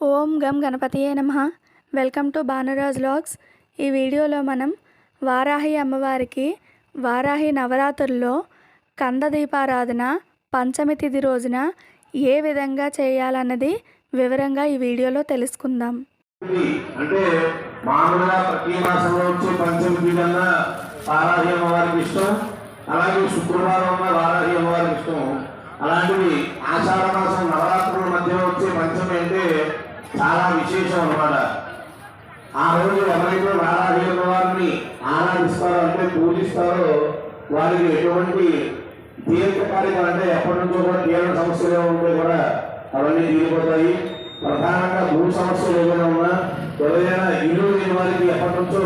ఓం గం గణపతియే నమ. Welcome to Bhanuraj logs. ఈ వీడియోలో మనం వారాహి అమ్మవారికి వారాహి నవరాత్రుల్లో కంద దీపారాధన పంచమి తిథి రోజున ఏ విధంగా చేయాలన్నది వివరంగా ఈ వీడియోలో తెలుసుకుందాం. అంటే మామూలుగా ప్రతి మాసంలో వచ్చే పంచమి వారాహి అమ్మవారికి ఇష్టం. అలాగే శుక్రవారం ఉన్న వారాహి అమ్మవారికి ఇష్టం. అలాంటివి ఆషాఢ మాసం నవరాత్రుల మధ్య వచ్చే పంచమి అంటే చాలా విశేషం అన్నమాట. ఆ రోజు ఎవరైతే వారాహి వారిని ఆరాధిస్తారో అంటే పూజిస్తారో వారికి ఎటువంటి దీర్ఘకాలిక అంటే ఎప్పటి నుంచో కూడా తీవ్ర సమస్యలు ఉంటే కూడా అవన్నీ తీరిపోతాయి. ప్రధానంగా భూ సమస్యలు ఏమైనా ఉన్నా ఎవరైనా ఇల్లు లేని వారికి ఎప్పటి నుంచో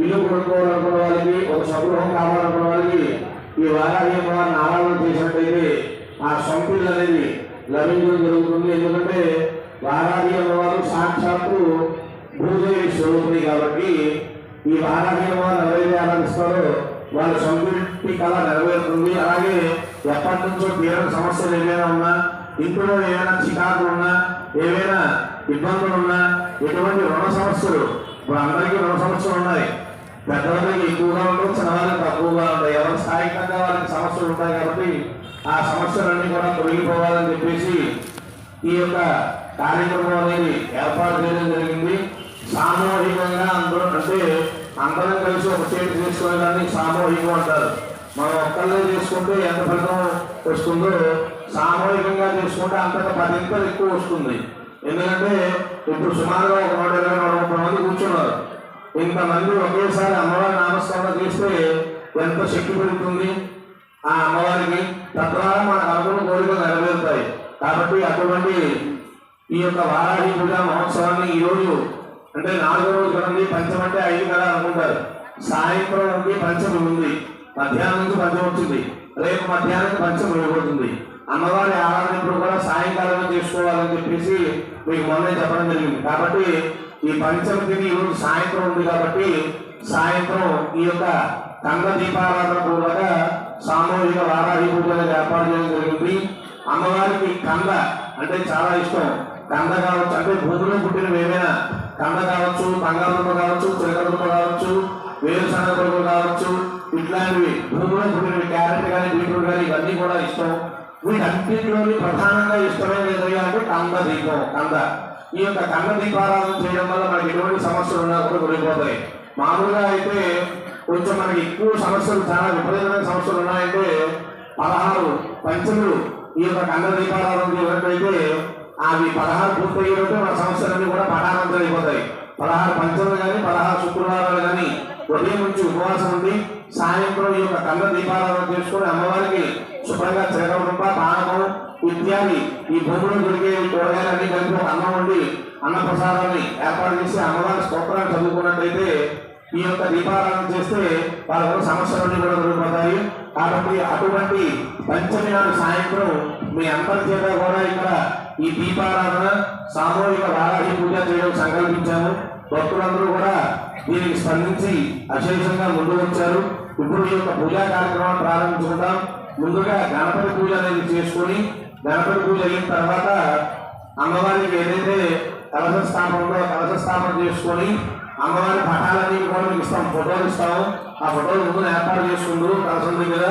ఇల్లు కొనుక్కోవాలనుకున్న వాళ్ళకి ఒక సగృహం కావాలనుకున్న వాళ్ళకి ఈ వారాహి వారిని ఆరాధన చేసినట్టయితే ఆ సొంత అనేది లభించడం జరుగుతుంది. ఎందుకంటే వారాహి అమ్మవారు సాక్షాత్తు భూదేవి స్వరూపుని కాబట్టి ఈ వారాహి అమ్మవారు ఎవరైతే ఆరాధిస్తారో వాళ్ళ సొంత కళ నెరవేరుతుంది. అలాగే ఎప్పటి నుంచో తీరని సమస్యలు ఏమైనా ఉన్నా ఇంట్లో ఏమైనా చికాకులు ఉన్నా ఏమైనా ఇబ్బందులు ఉన్నా ఎటువంటి రుణ సమస్యలు ఇప్పుడు అందరికీ రుణ సమస్యలు ఉన్నాయి. పెద్దవాళ్ళకి ఎక్కువగా ఉండవు చిన్నవాళ్ళకి తక్కువగా ఉంటాయి. ఎవరి స్థాయికంగా వాళ్ళకి సమస్యలు ఉంటాయి కాబట్టి ఆ సమస్యలన్నీ కూడా తొలగిపోవాలని చెప్పేసి ఈ యొక్క కార్యక్రమం అనేది ఏర్పాటు చేయడం జరిగింది. సామూహికంగా అందరూ అంటే అందరం కలిసి ఒక చేతి చేసుకునే సామూహికం అంటారు. మనం ఒక్కళ్ళే చేసుకుంటే ఎంత ఫలితం వస్తుందో సామూహికంగా చేసుకుంటే అంతగా పదింతలు ఎక్కువ వస్తుంది. ఎందుకంటే ఇప్పుడు సుమారుగా ఒక నూట ఇరవై నూట ముప్పై మంది కూర్చున్నారు. ఇంతమంది ఒకేసారి అమ్మవారి నామస్మరణ చేస్తే ఎంత శక్తి పెరుగుతుంది? ఆ అమ్మవారికి తద్వారా మన అనుకున్న కోరికలు నెరవేరుతాయి. కాబట్టి అటువంటి ఈ యొక్క వారాహి పూజ మహోత్సవాన్ని ఈ రోజు అంటే నాలుగో రోజు ఉంది పంచం అంటే ఐదు కదా అనుకుంటారు. సాయంత్రం ఉంది పంచమి ఉంది. మధ్యాహ్నం నుంచి పంచం వచ్చింది. రేపు మధ్యాహ్నం పంచం వెళ్ళిపోతుంది అమ్మవారి ఆరాధనప్పుడు కూడా సాయంకాలం చేసుకోవాలని చెప్పేసి మీకు మొన్నే చెప్పడం జరిగింది. కాబట్టి ఈ పంచమి తిథి సాయంత్రం ఉంది కాబట్టి సాయంత్రం ఈ యొక్క కంద దీపారాధన కూడా సామూహిక వారాహి పూజలు ఏర్పాటు చేయడం జరిగింది. అమ్మవారికి కంద అంటే చాలా ఇష్టం. కంద కావచ్చు అంటే భూమిలో పుట్టినవి ఏమైనా కంద కావచ్చు బంగాళదుంప కావచ్చు చిలకదుంప కావచ్చు వేరుశనగ పరుపు కావచ్చు ఇట్లాంటివి. భూమిలో పుట్టినవి క్యారెట్ కానీ బీట్రూట్ కానీ ఇవన్నీ కూడా ఇష్టం. వీటన్నింటిలోని ప్రధానంగా ఇష్టమైన ఏదైనా అంటే కంద దీపం కంద ఈ యొక్క కంద దీపారాధన చేయడం వల్ల మనకి ఎటువంటి సమస్యలు ఉన్నా కూడా తొలగిపోతాయి. మామూలుగా అయితే కొంచెం మనకి ఎక్కువ సమస్యలు చాలా విపరీతమైన సమస్యలు ఉన్నాయంటే పదహారు పంచములు ఈ యొక్క కంద దీపారాధన చేసినట్లయితే అవి పదహారు పూర్తయ్యేటప్పుడు మన సమస్యలన్నీ కూడా పటానంతం అయిపోతాయి పదహారు పంచములు కానీ పదహారు శుక్రవారాలు కానీ ఉదయం నుంచి ఉపవాసం ఉండి సాయంత్రం ఈ యొక్క కంద దీపారాధన చేసుకుని అమ్మవారికి శుభ్రంగా చిరకడుంప పానకం ఇత్యాది ఈ భూమిలో దొరికే కూరగాయలన్నీ కలిపి ఒక అన్నం ఉండి అన్న ప్రసాదాన్ని ఏర్పాటు చేసి అమ్మవారి స్తోత్రాన్ని చదువుకున్నట్లయితే ఈ యొక్క దీపారాధన చేస్తే వాళ్ళ సమస్యలన్నీ కూడా దొరికిపోతాయి. కాబట్టి అటువంటి పంచమి నాడు సాయంత్రం మీ అందరి చేత కూడా ఇక్కడ ఈ దీపారాధన సామూహిక వారాహి పూజ చేయడం సంకల్పించాము. భక్తులందరూ కూడా దీనికి స్పందించి అశేషంగా ముందు వచ్చారు. ఇప్పుడు ఈ యొక్క పూజా కార్యక్రమాన్ని ప్రారంభించుకుందాం. ముందుగా గణపతి పూజ అనేది చేసుకొని గణపతి పూజ అయిన తర్వాత అమ్మవారికి ఏదైతే కలశ స్థాపన కలశ స్థాపన చేసుకొని అమ్మవారి పటాలన్నీ కూడా మీకు ఇస్తాం. ఫోటోలు ఇస్తాము. ఆ ఫోటోలు ముందు ఏర్పాటు చేసుకుందరు కలశం దగ్గర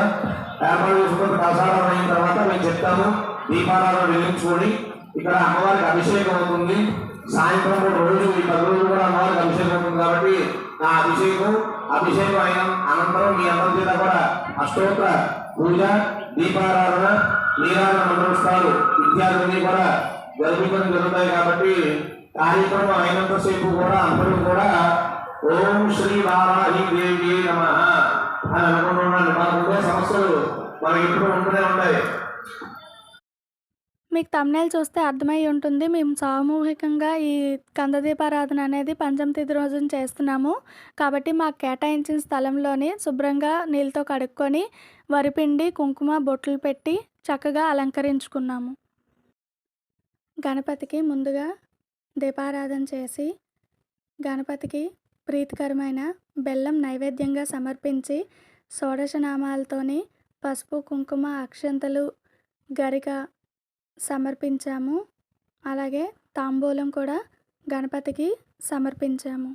ఏర్పాటు చేసుకున్న ప్రసాదం అయిన తర్వాత మేము చెప్తాము. దీపారాధన వెలిగించుకొని ఇక్కడ అమ్మవారికి అభిషేకం అవుతుంది. సాయంత్రం రోజు ఈ పది రోజులు కూడా అమ్మవారికి అభిషేకం అవుతుంది కాబట్టి నా అభిషేకం అభిషేకం అయిన అనంతరం మీ అందరి చేత కూడా అష్టోత్తర పూజ దీపారాధన నీరాధన మండలిస్తారు ఇత్యాదులన్నీ కూడా జరిపించడం జరుగుతాయి కాబట్టి కార్యక్రమం అయినంతసేపు కూడా అందరూ కూడా ఓం శ్రీ వారాహి దేవి నమ అని అనుకుంటున్నాను. మాకుండే సమస్యలు మనకి ఇంట్లో ఉంటూనే ఉంటాయి. మీకు తమ్నేల్ చూస్తే అర్థమై ఉంటుంది. మేము సామూహికంగా ఈ కంద దీపారాధన అనేది పంచమ తిథి రోజున చేస్తున్నాము. కాబట్టి మాకు కేటాయించిన స్థలంలోని శుభ్రంగా నీళ్ళతో కడుక్కొని వరిపిండి కుంకుమ బొట్లు పెట్టి చక్కగా అలంకరించుకున్నాము. గణపతికి ముందుగా దీపారాధన చేసి గణపతికి ప్రీతికరమైన బెల్లం నైవేద్యంగా సమర్పించి షోడశనామాలతోని పసుపు కుంకుమ అక్షంతలు గరిక సమర్పించాము. అలాగే తాంబూలం కూడా గణపతికి సమర్పించాము.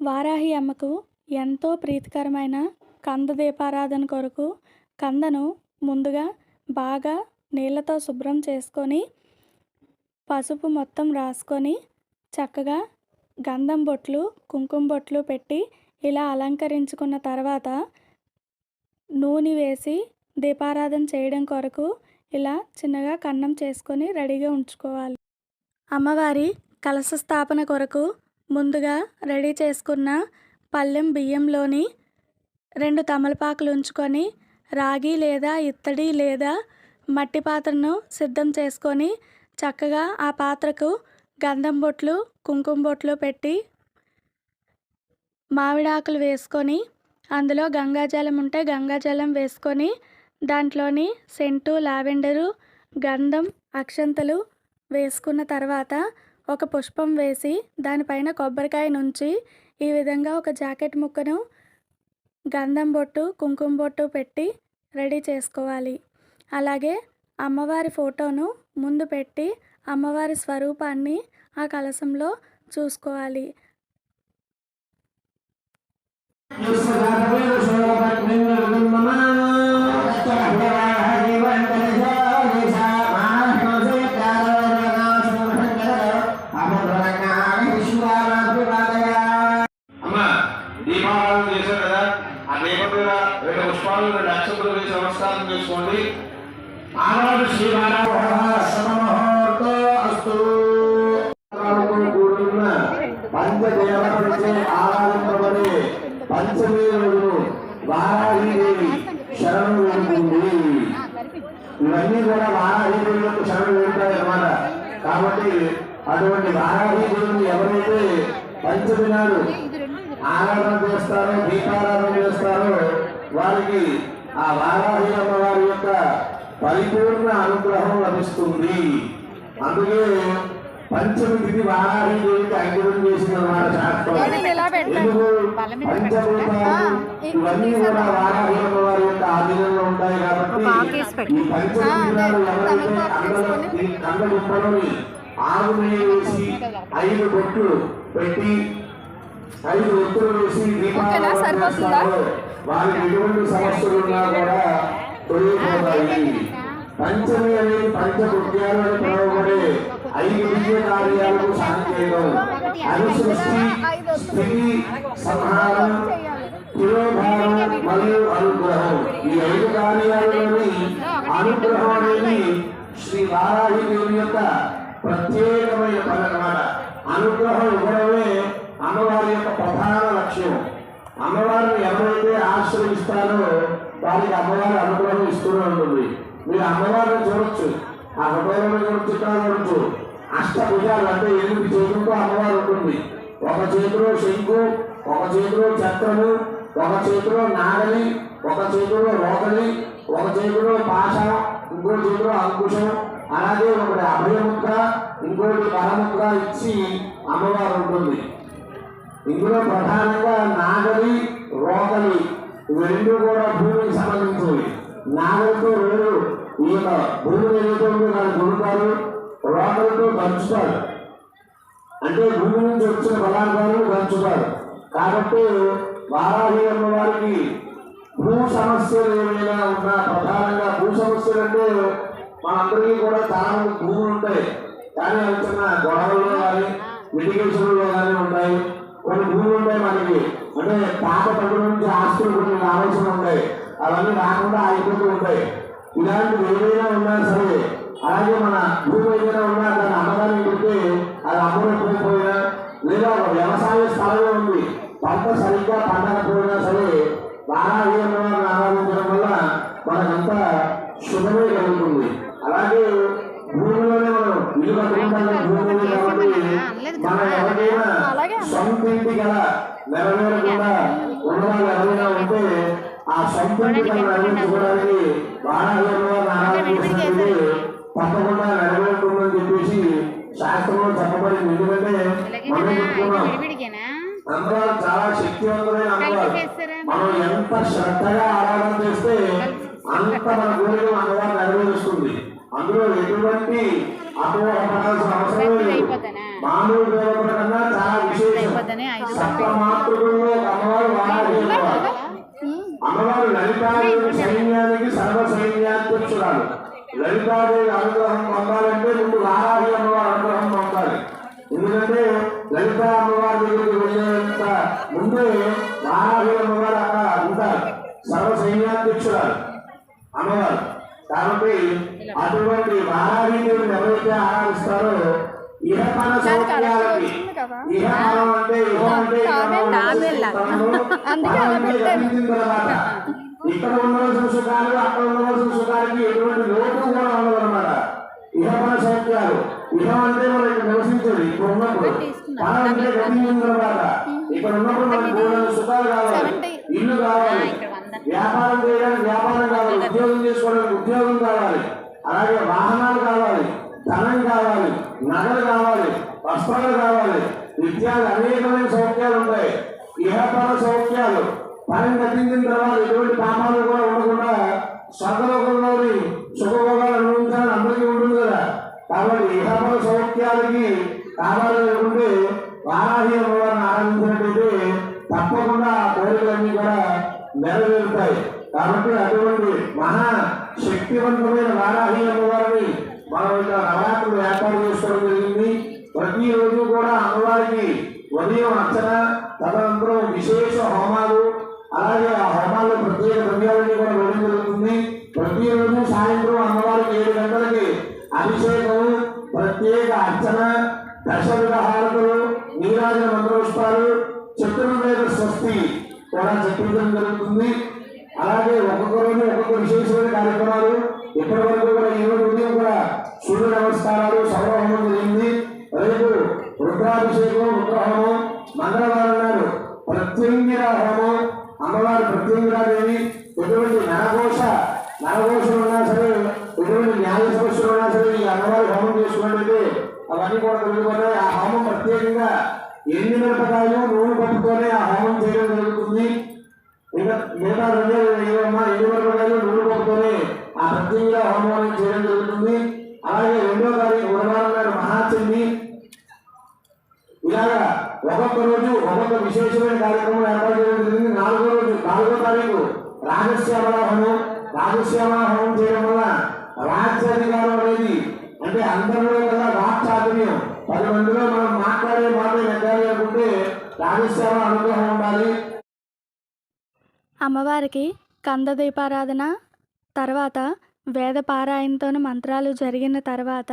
వారాహి అమ్మకు ఎంతో ప్రీతికరమైన కంద దీపారాధన కొరకు కందను ముందుగా బాగా నీళ్ళతో శుభ్రం చేసుకొని పసుపు మొత్తం రాసుకొని చక్కగా గంధం బొట్లు కుంకుమ బొట్లు పెట్టి ఇలా అలంకరించుకున్న తర్వాత నూనె వేసి దీపారాధన చేయడం కొరకు ఇలా చిన్నగా కన్నం చేసుకొని రెడీగా ఉంచుకోవాలి. అమ్మవారి కలశ స్థాపన కొరకు ముందుగా రెడీ చేసుకున్న పళ్ళెం బియ్యంలోని రెండు తమలపాకులు ఉంచుకొని రాగి లేదా ఇత్తడి లేదా మట్టి పాత్రను సిద్ధం చేసుకొని చక్కగా ఆ పాత్రకు గంధం బొట్లు కుంకుమ బొట్లు పెట్టి మామిడాకులు వేసుకొని అందులో గంగాజలం ఉంటే గంగాజలం వేసుకొని దాంట్లోని సెంటు లావెండరు గంధం అక్షంతలు వేసుకున్న తర్వాత ఒక పుష్పం వేసి దానిపైన కొబ్బరికాయ నుంచి ఈ విధంగా ఒక జాకెట్ ముక్కను గంధం బొట్టు కుంకుమ బొట్టు పెట్టి రెడీ చేసుకోవాలి. అలాగే అమ్మవారి ఫోటోను ముందు పెట్టి అమ్మవారి స్వరూపాన్ని ఆ కలశంలో చూసుకోవాలి. పంచదేవతలచే ఆరాధింపబడే పంచమీ రోజు వారాహీదేవి శరణు వేడుకుంది ఇవన్నీ కూడా వారాహీదేవి శరణం శరణు అన్నమాట. కాబట్టి అటువంటి వారాహీదేవిని ఎవరైతే పంచమి నాడు ఆరాధన చేస్తారో దీపారాధన చేస్తారో వారికి ఆ వారాహి అమ్మవారి యొక్క పరిపూర్ణ అనుగ్రహం లభిస్తుంది. అందుకే పంచమి తిథి వారాహి దేవికి అంకితం చేసిన మాట శాస్త్రం. ఇవన్నీ కూడా అమ్మవారి యొక్క ఆధీనంలో ఉంటాయి కాబట్టి ఈ ఎవరైతే కంద గుప్పలోని వేసి ఐదు బొట్లు పెట్టి ఐదు ఒత్తులు వేసి చేస్తారో వారికి ఎటువంటి సమస్యలు ఉన్నా కూడా తొలగిపోతాయి. పంచమి అనేది పంచకృత్యాలు అని ఐదు విజయ కార్యాలకు సాంకేతం అది సృష్టి స్థితి సంహారం తిరోధానం మరియు అనుగ్రహం. ఈ ఐదు కార్యాలలోని అనుగ్రహం అనేది శ్రీ వారాహి దేవి యొక్క ప్రత్యేకమైన పని అన్నమాట. అనుగ్రహం ఇవ్వడమే అమ్మవారి యొక్క ప్రధాన లక్ష్యం. అమ్మవారిని ఎవరైతే ఆశ్రయిస్తారో వారికి అమ్మవారి అనుగ్రహం ఇస్తూనే ఉంటుంది. మీరు అమ్మవారిని చూడొచ్చు. ఆ హృదయంలో ఇక్కడ చూడొచ్చు. అష్టభుజాలు అంటే ఎనిమిది చేతులతో అమ్మవారు ఉంటుంది. ఒక చేతిలో శంకు ఒక చేతిలో చక్రము ఒక చేతిలో నాగలి ఒక చేతిలో రోగలి ఒక చేతిలో పాష ఇంకో చేతిలో అంకుశం అలాగే ఒకటి అభయముద్ర ఇంకోటి వరముద్ర ఇచ్చి అమ్మవారు ఉంటుంది. ఇందులో ప్రధానంగా నాగలి రోగలి ఇవి రెండు కూడా భూమికి సంబంధించినవి. నాగలితో రెండు ఈ యొక్క భూమి ఏదైతే ఉందో దాన్ని కొడుతారు రోగలతో పంచుతాడు అంటే భూమి నుంచి వచ్చిన పదార్థాలను పంచుతాడు కాబట్టి వారాహి అమ్మవారికి భూ సమస్యలు ఏమైనా ఉన్నా ప్రధానంగా భూ సమస్యలు అంటే మనందరికీ కూడా చాలా మంది భూములు ఉంటాయి. కానీ అవి చిన్న గొడవల్లో కానీ లిటిగేషన్లో కానీ ఉంటాయి. కొన్ని భూములు ఉంటాయి మనకి. అంటే పాత పండుగ నుంచి ఆస్తులు కొన్ని ఆలోచనలు ఉంటాయి. అవన్నీ రాకుండా ఆగిపోతూ ఉంటాయి. ఇలాంటివి ఏదైనా ఉన్నా సరే అలాగే మన భూమి ఏదైనా ఉన్నా దాన్ని అమ్మకానికి పెడితే అది అమ్మకపోయినా లేదా ఒక వ్యవసాయ స్థలంలో ఉంది పంట సరిగ్గా పండకపోయినా సరే వీరమ్మవారిని ఆరాధించడం వల్ల మనకంతా శుభమే కలుగుతుంది. అలాగే భూమిలోనే మనం ఇల్లు కట్టుకుంటాం భూమి కాబట్టి మనం ఎవరికైనా సొంత ఇంటి గల నెరవేరకుండా ఉన్నవాళ్ళు ఎవరైనా ఉంటే ఆ సొంత ఇంటి గల నెరవేర్చుకోవడానికి బాణాలను ఆరాధించినట్టు తప్పకుండా నెరవేరుతుందని చెప్పేసి శాస్త్రంలో చెప్పబడింది. ఎందుకంటే అమ్మవారు చాలా శక్తివంతమైన అమ్మవారు మనం ఎంత శ్రద్ధగా ఆరాధన చేస్తే అంత మన కోరికలు అమ్మవారు నెరవేరుస్తుంది. అందులో ఎటువంటి అపోహ పడాల్సిన అవసరం లేదు. మామూలు దేవతల కన్నా చాలా విశేషం. అమ్మవారు అమ్మవారు. లలితాదేవి లలితాదేవి అనుగ్రహం పొందాలంటే ముందు వారాహి అమ్మవారి అనుగ్రహం పొందాలి. ఎందుకంటే లలిత అమ్మవారి దగ్గరికి వెళ్ళేంత ముందే వారాహి అమ్మవారు అక్కడ ఉంటారు. సర్వ సైన్యాధ్యక్షురాలు అమ్మవారు. కాబట్టి అటువంటి వారాహిదేవిని ఎవరైతే ఆరాధిస్తారో అంటే ఇహం అంటే గతించిన తర్వాత ఇక్కడ ఉండవలసిన సుఖాలు అక్కడ ఉండవలసిన సుఖాలకి ఎటువంటి లోటు కూడా ఉండదన్నమాట. ఇహపర సౌఖ్యాలు ఇహం అంటే మనం ఇక్కడ నివసించేది ఇక్కడ ఉన్నప్పుడు పరం అంటే తర్వాత ఇక్కడ ఉన్నప్పుడు మనకి మూడు సుఖాలు కావాలి. ఇల్లు కావాలి. వ్యాపారం చేయడానికి వ్యాపారం కావాలి. ఉద్యోగం చేసుకోవడానికి ఉద్యోగం కావాలి. అలాగే వాహనాలు కావాలి ధనం కావాలి నగలు కావాలి వస్త్రాలు కావాలి. ఇత్యాది అనేకమైన సౌఖ్యాలు ఉంటాయి. ఇహపర సౌఖ్యాలు పని గతించిన తర్వాత ఎటువంటి పాపాలు కూడా ఉండకుండా స్వర్గలోకంలోని సుఖభోగాలు అనుభవించాలని అందరికీ ఉంటుంది కదా. కాబట్టి ఇహపర సౌఖ్యాలకి కావాలి అనుకుంటే వారాహి అమ్మవారిని ఆరాధించినట్టయితే తప్పకుండా కోరికలన్నీ కూడా నెరవేరుతాయి. కాబట్టి అటువంటి మహా శక్తివంతమైన వారాహి అమ్మవారిని మనం ఇక్కడ నవరాత్రులు ఏర్పాటు చేసుకోవడం జరిగింది. ప్రతిరోజు కూడా అమ్మవారికి ఉదయం అర్చన తదనంతరం విశేష హోమాలు అలాగే ఆ హోమాల్లో ప్రత్యేక ద్రవ్యాలన్నీ కూడా వేయడం జరుగుతుంది ప్రతిరోజు సాయంత్రం అమ్మవారికి ఏడు గంటలకి అభిషేకం ప్రత్యేక అర్చన దశ విహారకులు నీరాజన మంత్రోష్పాలు చతుర్వేద స్వస్తి కూడా చెప్పించడం జరుగుతుంది. అలాగే ఒక్కొక్క రోజు ఒక్కొక్క విశేషమైన కార్యక్రమాలు. ఇప్పటి వరకు కూడా ఈ రోజు ఉదయం కూడా సూర్య నమస్కారాలు సర్వహోమం జరిగింది. రేపు రుద్రాభిషేకం రుద్రహోమం మంగళవారం నాడు ప్రత్యంగిర హోమం అమ్మవారి ప్రత్యంగిరాదేవి ఎటువంటి నరఘోష నరఘోషలు ఉన్నా సరే ఎటువంటి న్యాయ సమస్యలు ఉన్నా సరే ఈ అమ్మవారి హోమం చేసుకున్నట్లయితే అవన్నీ కూడా తొలగిపోతాయి ఆ హోమం ప్రత్యేకంగా ఎన్ని మిరపకాయలు నూనె పట్టుకొని ఆ హోమం చేయడం జరుగుతుంది? ఇంకా మిగతా రెండు ఏమమ్మా ఎన్ని మిరపకాయలు నూనె పట్టుకొని ఆ ప్రత్యేకంగా హోమం చేయడం జరుగుతుంది? అలాగే రెండో తారీఖు బుధవారం గారు మహాచండి ఇలాగా ఒక్కొక్క రోజు ఒక్కొక్క విశేషమైన కార్యక్రమం ఏర్పాటు చేయడం జరిగింది నాలుగో రోజు నాలుగో తారీఖు రాజశ్యామల హోమం. రాజశ్యామల హోమం చేయడం వల్ల రాజ్యాధికారం అనేది అంటే అందరిలో కదా వాక్చాతుర్యం పది మందిలో మనం మాట్లాడే మాట నెగ్గాలి అనుకుంటే అనుగ్రహం ఉండాలి. అమ్మవారికి కంద దీపారాధన తర్వాత వేద పారాయణతో మంత్రాలు జరిగిన తర్వాత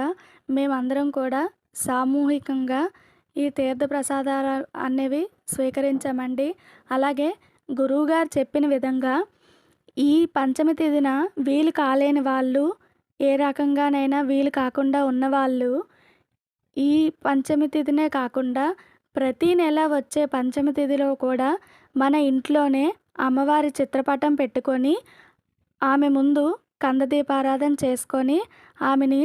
మేమందరం కూడా సామూహికంగా ఈ తీర్థ ప్రసాదాలు అనేవి స్వీకరించామండి. అలాగే గురువుగారు చెప్పిన విధంగా ఈ పంచమి తేదీన వీలు కాలేని వాళ్ళు ఏ రకంగానైనా వీలు కాకుండా ఉన్నవాళ్ళు ఈ పంచమి తిథినే కాకుండా ప్రతీ నెల వచ్చే పంచమి తిథిలో కూడా మన ఇంట్లోనే అమ్మవారి చిత్రపటం పెట్టుకొని ఆమె ముందు కంద దీపారాధన చేసుకొని ఆమెని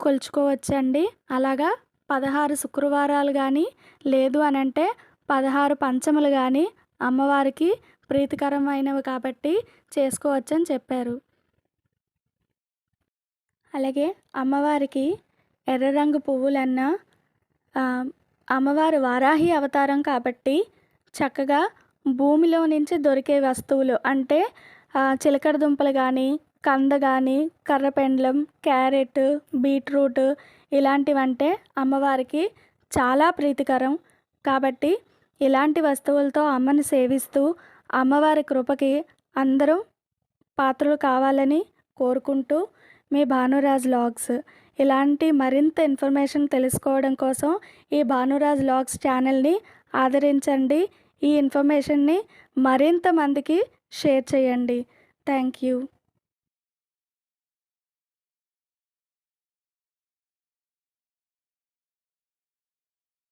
కొలుచుకోవచ్చండి. అలాగా పదహారు శుక్రవారాలు కానీ లేదు అని అంటే పదహారు పంచములు కానీ అమ్మవారికి ప్రీతికరమైనవి కాబట్టి చేసుకోవచ్చని చెప్పారు. అలాగే అమ్మవారికి ఎర్ర రంగు పువ్వులన్నా అమ్మవారు వారాహి అవతారం కాబట్టి చక్కగా భూమిలో నుంచి దొరికే వస్తువులు అంటే చిలకడ దుంపలు కానీ కంద కానీ కర్రపెండ్లం క్యారెట్ బీట్రూట్ ఇలాంటివంటే అమ్మవారికి చాలా ప్రీతికరం. కాబట్టి ఇలాంటి వస్తువులతో అమ్మని సేవిస్తూ అమ్మవారి కృపకి అందరం పాత్రలు కావాలని కోరుకుంటూ మీ భానురాజ్ లాగ్స్. ఇలాంటి మరింత ఇన్ఫర్మేషన్ తెలుసుకోవడం కోసం ఈ భానురాజ్ లాగ్స్ ఛానల్ని ఆదరించండి. ఈ ఇన్ఫర్మేషన్ని మరింత మందికి షేర్ చేయండి. Thank you.